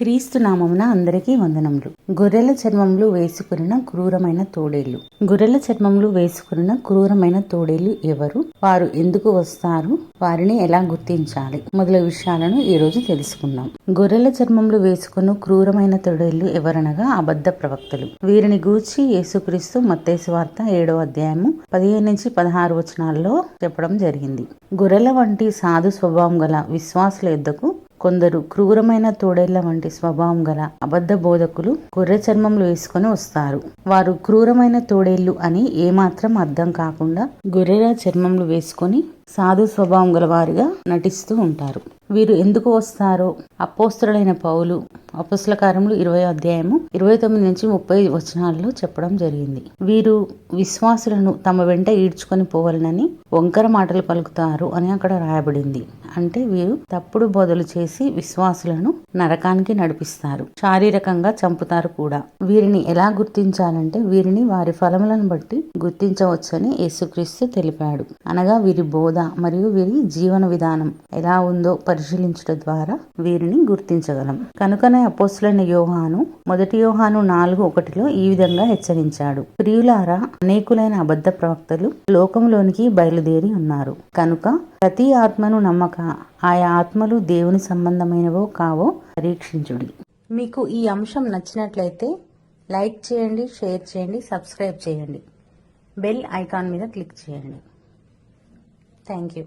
క్రీస్తు నామమున అందరికీ వందనములు. గొర్రెల చర్మంలో వేసుకున్న క్రూరమైన తోడేళ్ళు గొర్రెల చర్మంలో వేసుకున్న క్రూరమైన తోడేళ్ళు ఎవరు? వారు ఎందుకు వస్తారు? వారిని ఎలా గుర్తించాలి? మొదల విషయాలను ఈ రోజు తెలుసుకుందాం. గొర్రెల చర్మంలో వేసుకున్న క్రూరమైన తోడేళ్ళు ఎవరనగా అబద్ధ ప్రవక్తలు. వీరిని గూర్చి యేసుక్రీస్తు మత్తేసు వార్త ఏడో అధ్యాయము పదిహేను నుంచి పదహారు వచనాల్లో చెప్పడం జరిగింది. గొర్రెల వంటి సాధు స్వభావం గల విశ్వాసుల యుద్ధకు కొందరు క్రూరమైన తోడేళ్ళ వంటి స్వభావం గల అబద్ధ బోధకులు గొర్రె చర్మంలో వేసుకొని వస్తారు. వారు క్రూరమైన తోడేళ్ళు అని ఏమాత్రం అర్థం కాకుండా గొర్రెల చర్మంలో వేసుకొని సాధు స్వభావం గల వారిగా నటిస్తూ ఉంటారు. వీరు ఎందుకు వస్తారో అపోస్తులైన పౌలు అపోస్తుల కార్యములు ఇరవై అధ్యాయము ఇరవై తొమ్మిది నుంచి ముప్పై వచనాల్లో చెప్పడం జరిగింది. వీరు విశ్వాసులను తమ వెంట ఈడ్చుకొని పోవాలనని వంకర మాటలు పలుకుతారు అని అక్కడ రాయబడింది. అంటే వీరు తప్పుడు బోధలు చేసి విశ్వాసులను నరకానికి నడిపిస్తారు. శారీరకంగా చంపుతారు కూడా. వీరిని ఎలా గుర్తించాలంటే వీరిని వారి ఫలములను బట్టి గుర్తించవచ్చని యేసుక్రీస్తు తెలిపాడు. అనగా వీరి బోధ మరియు వీరి జీవన విధానం ఎలా ఉందో పరిశీలించడం ద్వారా వీరిని గుర్తించగలం. కనుకనే అపోస్తులైన యోహాను మొదటి యోహాను నాలుగు ఒకటిలో ఈ విధంగా హెచ్చరించాడు. ప్రియులారా అనేకులైన అబద్ధ ప్రవక్తలు లోకంలోనికి బయలు బయలుదేరి ఉన్నారు. కనుక ప్రతి ఆత్మను నమ్మక ఆయా ఆత్మలు దేవుని సంబంధమైనవో కావో పరీక్షించుడి. మీకు ఈ అంశం నచ్చినట్లయితే లైక్ చేయండి షేర్ చేయండి సబ్స్క్రైబ్ చేయండి. బెల్ ఐకాన్ మీద క్లిక్ చేయండి. Thank you